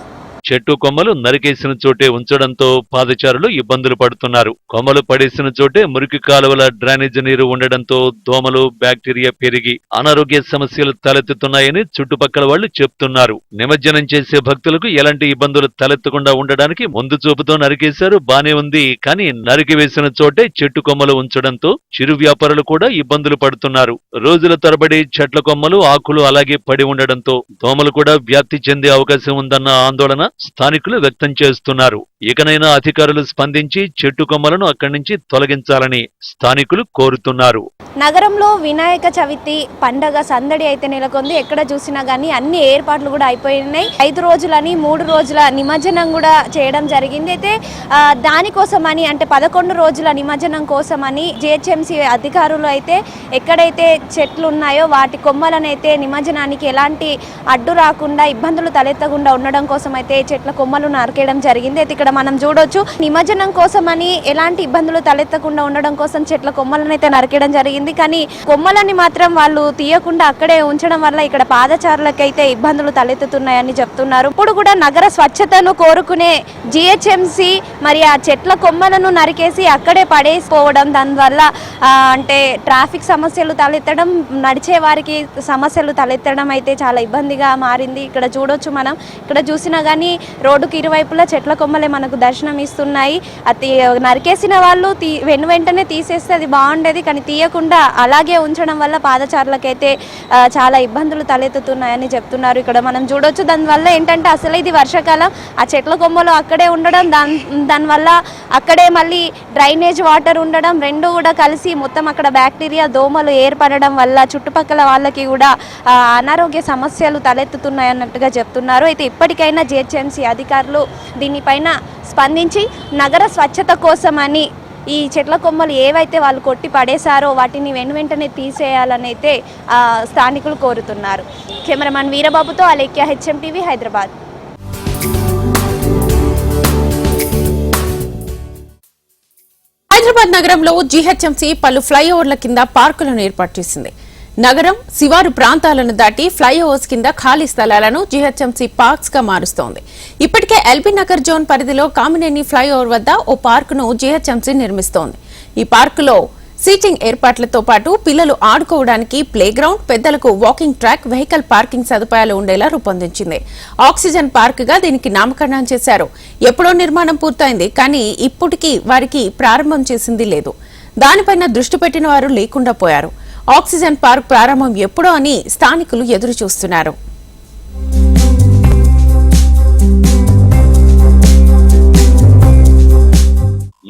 చెట్టు కొమ్మలు నరికేసిన చోటే ఉంచడంతో పాదచారులు ఇబ్బందులు పడుతున్నారు. కొమ్మలు పడేసిన చోటే మురికి కాలువల డ్రైనేజ్ నీరు ఉండడంతో దోమలు బ్యాక్టీరియా పెరిగి అనారోగ్య సమస్యలు తలెత్తుతున్నాయని చుట్టుపక్కల వాళ్ళు చెప్తున్నారు. నిమజ్జనం చేసే భక్తులకు ఎలాంటి ఇబ్బందులు తలెత్తకుండా ఉండడానికి ముందు చూపుతో నరికేశారు బానే ఉంది. కానీ నరికి వేసిన చోటే చెట్టు కొమ్మలు ఉంచడంతో చిరు వ్యాపారులు కూడా ఇబ్బందులు పడుతున్నారు. రోజుల తరబడి చెట్ల కొమ్మలు ఆకులు అలాగే పడి ఉండడంతో దోమలు కూడా వ్యాప్తి చెందే అవకాశం ఉందన్న ఆందోళన స్థానికులు వ్యక్తం చేస్తున్నారు. ఇకనైనా అధికారులు స్పందించి చెట్టు కొమ్మలను అక్కడి నుంచి తొలగించాలని స్థానికులు కోరుతున్నారు. నగరంలో వినాయక చవితి పండగ సందడి అయితే నెలకొంది. ఎక్కడ చూసినా కానీ అన్ని ఏర్పాట్లు కూడా అయిపోయినాయి. ఐదు రోజులని మూడు రోజుల నిమజ్జనం కూడా చేయడం జరిగింది. అయితే దానికోసమని అంటే పదకొండు రోజుల నిమజ్జనం కోసమని జిహెచ్ఎంసీ అధికారులు అయితే ఎక్కడైతే చెట్లు ఉన్నాయో వాటి కొమ్మలను అయితే నిమజ్జనానికి ఎలాంటి అడ్డు రాకుండా ఇబ్బందులు తలెత్తకుండా ఉండడం కోసం అయితే చెట్ల కొమ్మలు నరికేయడం జరిగింది. అయితే ఇక్కడ మనం చూడొచ్చు నిమజ్జనం కోసం అని ఎలాంటి ఇబ్బందులు తలెత్తకుండా ఉండడం కోసం చెట్ల కొమ్మలను అయితే నరికేయడం జరిగింది. కానీ కొమ్మలని మాత్రం వాళ్ళు తీయకుండా అక్కడే ఉంచడం వల్ల ఇక్కడ పాదచారులకైతే ఇబ్బందులు తలెత్తుతున్నాయని చెప్తున్నారు. ఇప్పుడు కూడా నగర స్వచ్ఛతను కోరుకునే జిహెచ్ఎంసి మరి ఆ చెట్ల కొమ్మలను నరికేసి అక్కడే పడేసిపోవడం దానివల్ల అంటే ట్రాఫిక్ సమస్యలు తలెత్తడం నడిచే వారికి సమస్యలు తలెత్తడం అయితే చాలా ఇబ్బందిగా మారింది. ఇక్కడ చూడొచ్చు మనం. ఇక్కడ చూసినా కానీ రోడ్డుకి ఇరువైపులా చెట్ల కొమ్మలే మనకు దర్శనం ఇస్తున్నాయి. అది నరికేసిన వాళ్ళు తీ వెను వెంటనే తీసేస్తే అది బాగుండేది కానీ తీయకుండా అలాగే ఉంచడం వల్ల పాదచారులకైతే చాలా ఇబ్బందులు తలెత్తుతున్నాయని చెప్తున్నారు ఇక్కడ. మనం చూడొచ్చు దానివల్ల ఏంటంటే అసలు ఇది వర్షాకాలం. ఆ చెట్ల కొమ్మలు అక్కడే ఉండడం దాని దానివల్ల అక్కడే మళ్ళీ డ్రైనేజ్ వాటర్ ఉండడం రెండు కూడా కలిసి మొత్తం అక్కడ బ్యాక్టీరియా దోమలు ఏర్పడడం వల్ల చుట్టుపక్కల వాళ్ళకి కూడా అనారోగ్య సమస్యలు తలెత్తుతున్నాయి అన్నట్టుగా చెప్తున్నారు. అయితే ఇప్పటికైనా జిహెచ్ఎంసీ అధికారులు దీనిపైన స్పందించి నగర స్వచ్ఛత కోసమని ఈ చెట్ల కొమ్మలు ఏవైతే వాళ్ళు కొట్టి పడేశారో వాటిని వెను వెంటనే తీసేయాలని అయితే స్థానికులు కోరుతున్నారు. కెమెరామాన్ వీరబాబుతో అలేఖ్య హెచ్ఎం టీవీ హైదరాబాద్. హైదరాబాద్ నగరంలో జీహెచ్ఎంసీ పలు ఫ్లైఓవర్ల కింద పార్కులను ఏర్పాటు చేసింది. నగరం శివారు ప్రాంతాలను దాటి ఫ్లైఓవర్స్ కింద ఖాళీ స్థలాలను జీహెచ్ఎంసీ పార్క్స్గా మారుస్తోంది. ఇప్పటికే ఎల్బీ నగర్ జోన్ పరిధిలో కామినేని ఫ్లైఓవర్ వద్ద ఓ పార్కును జీహెచ్ఎంసీ నిర్మిస్తోంది. ఈ పార్కులో సీటింగ్ ఏర్పాట్లతో పాటు పిల్లలు ఆడుకోవడానికి ప్లే గ్రౌండ్ పెద్దలకు వాకింగ్ ట్రాక్ వెహికల్ పార్కింగ్ సదుపాయాలు ఉండేలా రూపొందించింది. ఆక్సిజన్ పార్క్గా దీనికి నామకరణం చేశారు. ఎప్పుడో నిర్మాణం పూర్తయింది కానీ ఇప్పటికీ వారికి ప్రారంభం చేసింది లేదు. దానిపైన దృష్టి పెట్టిన వారు లేకుండా పోయారు. ఆక్సిజన్ పార్క్ ప్రారంభం ఎప్పుడో అని స్థానికులు ఎదురు చూస్తున్నారు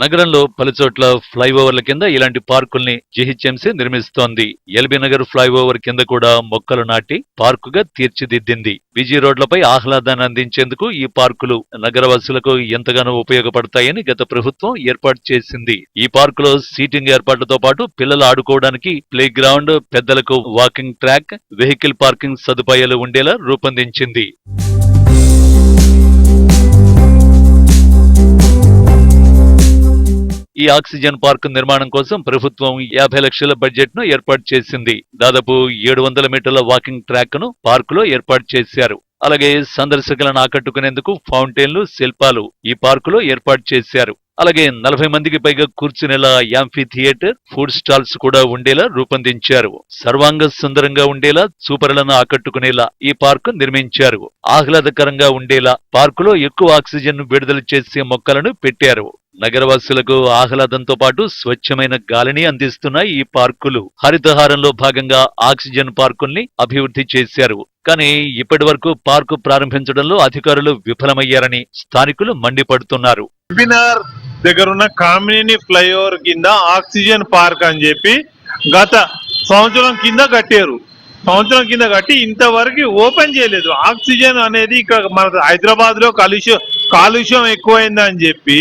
నగరంలో పలుచోట్ల ఫ్లైఓవర్ల కింద ఇలాంటి పార్కుల్ని జిహెచ్ఎంసీ నిర్మిస్తోంది. ఎల్బీ నగర్ ఫ్లైఓవర్ కింద కూడా మొక్కలు నాటి పార్కుగా తీర్చిదిద్దింది. బిజీ రోడ్లపై ఆహ్లాదాన్ని అందించేందుకు ఈ పార్కులు నగరవాసులకు ఎంతగానో ఉపయోగపడతాయని గత ప్రభుత్వం ఏర్పాటు చేసింది. ఈ పార్కులో సీటింగ్ ఏర్పాట్లతో పాటు పిల్లలు ఆడుకోవడానికి ప్లే గ్రౌండ్ పెద్దలకు వాకింగ్ ట్రాక్ వెహికల్ పార్కింగ్ సదుపాయాలు ఉండేలా రూపొందించింది. ఆక్సిజన్ పార్క్ నిర్మాణం కోసం ప్రభుత్వం యాభై లక్షల బడ్జెట్ను ఏర్పాటు చేసింది. దాదాపు ఏడు వందల మీటర్ల వాకింగ్ ట్రాక్ను పార్కులో ఏర్పాటు చేశారు. అలాగే సందర్శకులను ఆకట్టుకునేందుకు ఫౌంటైన్లు శిల్పాలు ఈ పార్కులో ఏర్పాటు చేశారు. అలాగే నలభై మందికి పైగా కూర్చునేలా యాంఫీ థియేటర్ ఫుడ్ స్టాల్స్ కూడా ఉండేలా రూపొందించారు. సర్వాంగ సుందరంగా ఉండేలా చూపరులను ఆకట్టుకునేలా ఈ పార్కు నిర్మించారు. ఆహ్లాదకరంగా ఉండేలా పార్కులో ఎక్కువ ఆక్సిజన్ విడుదల చేసే మొక్కలను పెట్టారు. నగరవాసులకు ఆహ్లాదంతో పాటు స్వచ్ఛమైన గాలిని అందిస్తున్నాయి ఈ పార్కులు. హరితహారంలో భాగంగా ఆక్సిజన్ పార్కుల్ని అభివృద్ధి చేశారు. కానీ ఇప్పటి వరకు పార్కు ప్రారంభించడంలో అధికారులు విఫలమయ్యారని స్థానికులు మండిపడుతున్నారు. దగ్గరున్న దగ్గర ఉన్న కామినేని ఫ్లైఓవర్ కింద ఆక్సిజన్ పార్క్ అని చెప్పి గత సంవత్సరం కింద కట్టారు. సంవత్సరం కింద కట్టి ఇంతవరకు ఓపెన్ చేయలేదు. ఆక్సిజన్ అనేది ఇక్కడ మన హైదరాబాద్లో కాలుష్యం కాలుష్యం ఎక్కువైందని చెప్పి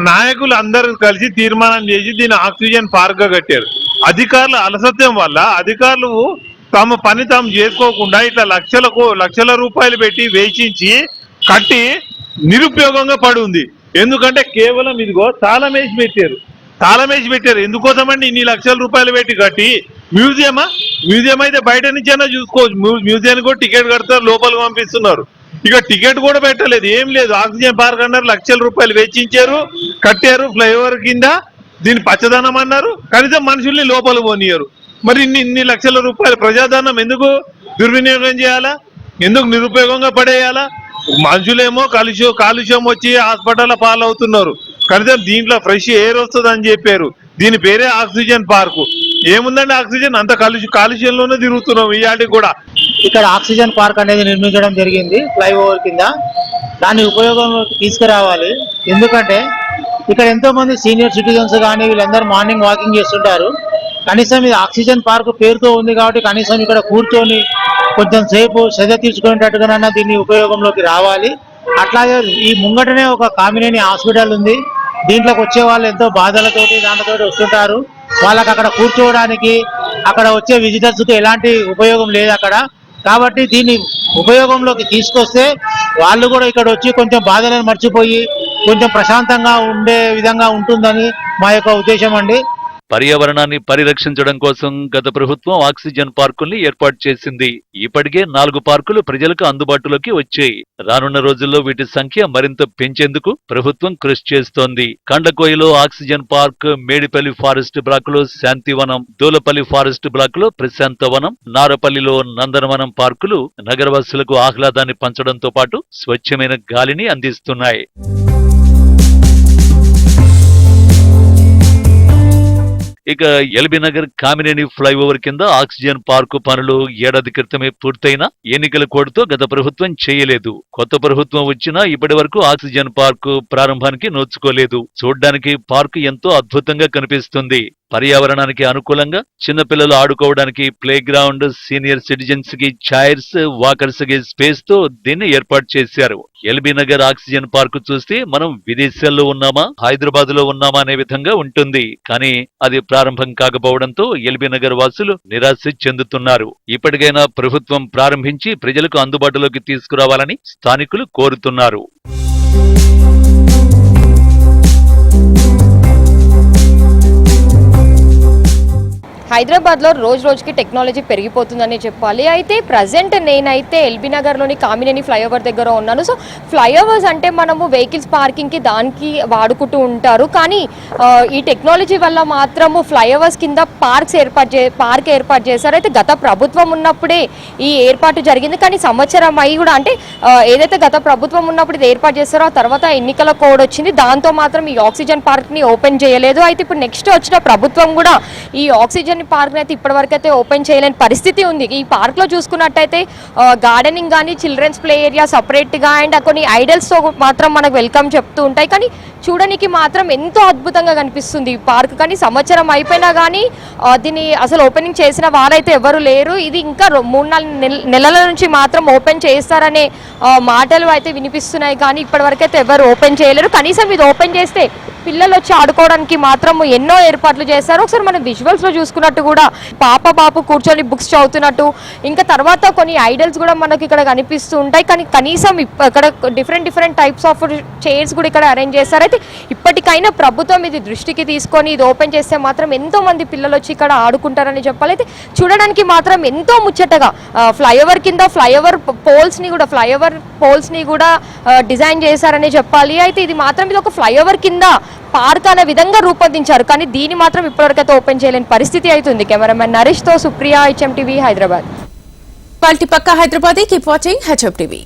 నాయకులు అందరూ కలిసి తీర్మానం చేసి దీన్ని ఆక్సిజన్ పార్క్గా కట్టారు. అధికారుల అలసత్వం వల్ల అధికారులు తమ పని తాము చేసుకోకుండా ఇట్లా లక్షలకు లక్షల రూపాయలు పెట్టి వేచించి కట్టి నిరుపయోగంగా పడి ఉంది ఎందుకంటే కేవలం ఇదిగో తాళం వేసి పెట్టారు. తాళం వేసి పెట్టారు. ఎందుకోసమండి ఇన్ని లక్షల రూపాయలు పెట్టి కట్టి? మ్యూజియమా? మ్యూజియం అయితే బయట నుంచైనా చూసుకోవచ్చు. మ్యూ- మ్యూజియానికి కూడా టికెట్ కడతారు లోపలికి పంపిస్తున్నారు. ఇక టికెట్ కూడా పెట్టలేదు ఏం లేదు. ఆక్సిజన్ పార్క్ అన్నారు లక్షల రూపాయలు వెచ్చించారు కట్టారు ఫ్లైఓవర్ కింద దీన్ని పచ్చదనం అన్నారు. కనీసం మనుషుల్ని లోపల పోనీయరు. మరి ఇన్ని ఇన్ని లక్షల రూపాయలు ప్రజాధనం ఎందుకు దుర్వినియోగం చేయాలా? ఎందుకు నిరుపయోగంగా పడేయాలా? మనుషులేమో కాలుష్యం కాలుష్యం వచ్చి హాస్పిటల్ పాలవుతున్నారు. కనీసం దీంట్లో ఫ్రెష్ ఎయిర్ వస్తుంది అని చెప్పారు. దీని పేరే ఆక్సిజన్ పార్కు. ఏముందండి ఆక్సిజన్? అంత కాలుష్య కాలుష్యంలోనే తిరుగుతున్నాం ఇవాటికి కూడా. ఇక్కడ ఆక్సిజన్ పార్క్ అనేది నిర్మించడం జరిగింది ఫ్లైఓవర్ కింద. దాన్ని ఉపయోగంలోకి తీసుకురావాలి. ఎందుకంటే ఇక్కడ ఎంతో మంది సీనియర్ సిటిజన్స్ కానీ వీళ్ళందరూ మార్నింగ్ వాకింగ్ చేస్తుంటారు. కనీసం ఇది ఆక్సిజన్ పార్క్ పేరుతో ఉంది కాబట్టి కనీసం ఇక్కడ కూర్చొని కొంచెం సేపు శ్రద్ధ తీసుకునేటట్టుగానైనా దీన్ని ఉపయోగంలోకి రావాలి. అట్లాగే ఈ ముంగటనే ఒక కామినేని హాస్పిటల్ ఉంది. దీంట్లోకి వచ్చే వాళ్ళు ఎంతో బాధలతోటి దాంట్లతోటి వస్తుంటారు. వాళ్ళకి అక్కడ కూర్చోవడానికి అక్కడ వచ్చే విజిటర్స్కి ఎలాంటి ఉపయోగం లేదు అక్కడ. కాబట్టి దీన్ని ఉపయోగంలోకి తీసుకొస్తే వాళ్ళు కూడా ఇక్కడ వచ్చి కొంచెం బాధలను మర్చిపోయి కొంచెం ప్రశాంతంగా ఉండే విధంగా ఉంటుందని మా యొక్క ఉద్దేశం అండి. పర్యావరణాన్ని పరిరక్షించడం కోసం గత ప్రభుత్వం ఆక్సిజన్ పార్కుల్ని ఏర్పాటు చేసింది. ఇప్పటికే నాలుగు పార్కులు ప్రజలకు అందుబాటులోకి వచ్చాయి. రానున్న రోజుల్లో వీటి సంఖ్య మరింత పెంచేందుకు ప్రభుత్వం కృషి చేస్తోంది. కండకోయలో ఆక్సిజన్ పార్క్ మేడిపల్లి ఫారెస్ట్ బ్లాక్లో శాంతివనం దూలపల్లి ఫారెస్ట్ బ్లాక్లో ప్రశాంతవనం నారపల్లిలో నందనవనం పార్కులు నగరవాసులకు ఆహ్లాదాన్ని పంచడంతో పాటు స్వచ్ఛమైన గాలిని అందిస్తున్నాయి. ఇక ఎల్బీ నగర్ కామినేని ఫ్లైఓవర్ కింద ఆక్సిజన్ పార్కు పనులు ఏడాది క్రితమే పూర్తయిన ఎన్నికల కోడ్తో గత ప్రభుత్వం చేయలేదు. కొత్త ప్రభుత్వం వచ్చినా ఇప్పటి వరకు ఆక్సిజన్ పార్కు ప్రారంభానికి నోచుకోలేదు. చూడ్డానికి పార్కు ఎంతో అద్భుతంగా కనిపిస్తుంది. పర్యావరణానికి అనుకూలంగా చిన్నపిల్లలు ఆడుకోవడానికి ప్లే గ్రౌండ్ సీనియర్ సిటిజన్స్కి చైర్స్ వాకర్స్కి స్పేస్తో దీన్ని ఏర్పాటు చేశారు. ఎల్బీ నగర్ ఆక్సిజన్ పార్కు చూస్తే మనం విదేశాల్లో ఉన్నామా హైదరాబాద్లో ఉన్నామా అనే విధంగా ఉంటుంది. కానీ అది ప్రారంభం కాకపోవడంతో ఎల్బీ నగర్ వాసులు నిరాశ చెందుతున్నారు. ఇప్పటికైనా ప్రభుత్వం ప్రారంభించి ప్రజలకు అందుబాటులోకి తీసుకురావాలని స్థానికులు కోరుతున్నారు. హైదరాబాద్లో రోజు రోజుకి టెక్నాలజీ పెరిగిపోతుందని చెప్పాలి. అయితే ప్రజెంట్ నేనైతే ఎల్బీ నగర్లోని కామినేని ఫ్లైఓవర్ దగ్గర ఉన్నాను. సో ఫ్లైఓవర్స్ అంటే మనము వెహికల్స్ పార్కింగ్కి దానికి వాడుకుంటూ ఉంటారు. కానీ ఈ టెక్నాలజీ వల్ల మాత్రము ఫ్లైఓవర్స్ కింద పార్క్స్ ఏర్పాటు చే పార్క్ ఏర్పాటు చేశారు. అయితే గత ప్రభుత్వం ఉన్నప్పుడే ఈ ఏర్పాటు జరిగింది. కానీ సంవత్సరం అయి కూడా అంటే ఏదైతే గత ప్రభుత్వం ఉన్నప్పుడు ఇది ఏర్పాటు చేస్తారో ఆ తర్వాత ఎన్నికల కోడ్ వచ్చింది. దాంతో మాత్రం ఈ ఆక్సిజన్ పార్క్ని ఓపెన్ చేయలేదు. అయితే ఇప్పుడు నెక్స్ట్ వచ్చిన ప్రభుత్వం కూడా ఈ ఆక్సిజన్ పార్క్ అయితే ఇప్పటివరకు అయితే ఓపెన్ చేయలేని పరిస్థితి ఉంది. ఈ పార్క్లో చూసుకున్నట్టయితే గార్డెనింగ్ కానీ చిల్డ్రన్స్ ప్లే ఏరియా సపరేట్గా అండ్ కొన్ని ఐడల్స్తో మాత్రం మనకు వెల్కమ్ చెప్తూ ఉంటాయి. కానీ చూడడానికి మాత్రం ఎంతో అద్భుతంగా కనిపిస్తుంది ఈ పార్క్. కానీ సంవత్సరం అయిపోయినా కానీ దీన్ని అసలు ఓపెనింగ్ చేసిన వారైతే ఎవరు లేరు. ఇది ఇంకా మూడు నాలుగు నెల- నెలల నుంచి మాత్రం ఓపెన్ చేస్తారనే మాటలు అయితే వినిపిస్తున్నాయి. కానీ ఇప్పటివరకు అయితే ఎవరు ఓపెన్ చేయలేరు. కనీసం ఇది ఓపెన్ చేస్తే పిల్లలు వచ్చి ఆడుకోవడానికి మాత్రం ఎన్నో ఏర్పాట్లు చేశారు. ఒకసారి మనం విజువల్స్లో చూసుకున్నట్టు కూడా పాప బాపు కూర్చొని బుక్స్ చదువుతున్నట్టు ఇంకా తర్వాత కొన్ని ఐడల్స్ కూడా మనకి ఇక్కడ కనిపిస్తూ ఉంటాయి. కానీ కనీసం ఇక్కడ different different types of chairs కూడా ఇక్కడ అరేంజ్ చేశారు. అయితే ఇప్పటికైనా ప్రభుత్వం ఇది దృష్టికి తీసుకొని ఇది ఓపెన్ చేస్తే మాత్రం ఎంతో మంది పిల్లలు వచ్చి ఇక్కడ ఆడుకుంటారని చెప్పాలి. అయితే చూడడానికి మాత్రం ఎంతో ముచ్చటగా ఫ్లైఓవర్ కింద ఫ్లైఓవర్ పోల్స్ని కూడా ఫ్లైఓవర్ పోల్స్ని కూడా డిజైన్ చేశారని చెప్పాలి. అయితే ఇది మాత్రం ఇది ఒక ఫ్లైఓవర్ కింద పార్క్ అనే విధంగా రూపొందించారు. కానీ దీన్ని మాత్రం ఇప్పటివరకైతే ఓపెన్ చేయలేని పరిస్థితి అవుతుంది. కెమెరామెన్ నరేష్తో సుప్రియా హెచ్ఎం టీవీ హైదరాబాద్. పల్టీ పక్క Hyderabad. Keep watching HM TV